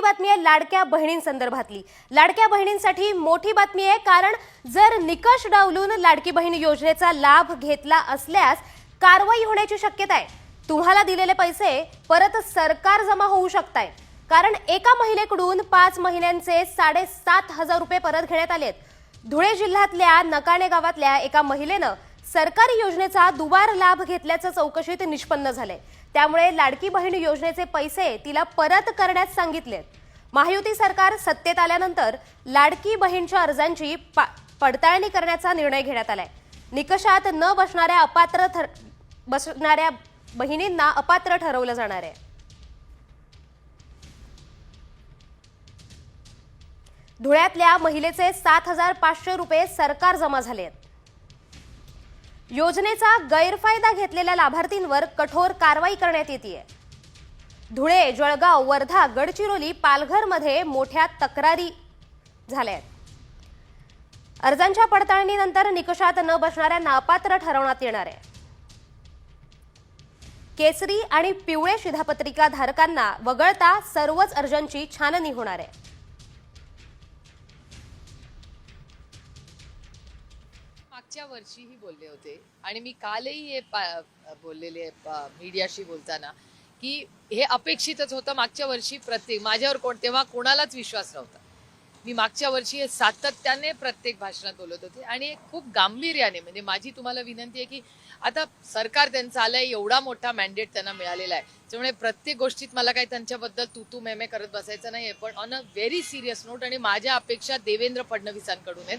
दुसरी बातमी आहे लाडक्या बहिणींसंदर्भातली. लाडक्या बहिणींसाठी मोठी बातमी आहे कारण जर निकष डावलून लाडकी बहीण योजनेचा लाभ घेतला असल्यास कारवाई होण्याची शक्यता आहे. तुम्हाला दिलेले पैसे परत सरकार जमा होऊ शकताय. कारण एका महिलेकडून पाच महिन्यांचे साडेसात हजार रुपये परत घेण्यात आलेत. धुळे जिल्ह्यातल्या नकाणे गावातल्या एका महिलेनं सरकारी योजनेचा दुबार लाभ घेतल्याचं चौकशीत निष्पन्न झालंय. त्यामुळे लाडकी बहीण योजनेचे पैसे तिला परत करण्यास सांगितलेत. महायुती सरकार सत्तेत आल्यानंतर लाडकी बहीणच्या अर्जांची पा- पडताळणी करण्याचा निर्णय घेण्यात आलाय. निकषात न बसणाऱ्या अपात्र ठर बसणाऱ्या बहिणींना अपात्र ठरवलं जाणार आहे. धुळ्यातल्या महिलेचे सात हजार पाचशे रुपये सरकार जमा झाले आहेत योजनेचा गैरफायदा घेतलेल्या लाभार्थींवर कठोर कारवाई करण्यात येते धुळे जळगाव वर्धा गडचिरोली पालघरमध्ये मोठ्या तक्रारी झाल्या आहेत अर्जांच्या पडताळणीनंतर निकषात न बसणाऱ्यांना अपात्र ठरवण्यात येणार आहे. केसरी आणि पिवळे शिधापत्रिका धारकांना वगळता सर्वच अर्जांची छाननी होणार आहे. मागच्या वर्षीही बोलले होते आणि मी कालही हे बोललेले मीडियाशी बोलताना की हे अपेक्षितच होतं मागच्या वर्षी प्रत्येक माझ्यावर कोण तेव्हा कोणालाच विश्वास नव्हता. मी मागच्या वर्षी हे सातत्याने प्रत्येक भाषणात बोलत होते आणि खूप गांभीर्याने म्हणजे माझी तुम्हाला विनंती आहे की आता सरकार त्यांचं आलंय एवढा मोठा मॅन्डेट त्यांना मिळालेला आहे त्यामुळे प्रत्येक गोष्टीत मला काही त्यांच्याबद्दल तू तू मेमे करत बसायचं नाहीये पण on a very serious note आणि माझ्या अपेक्षा देवेंद्र फडणवीसांकडून आहेत.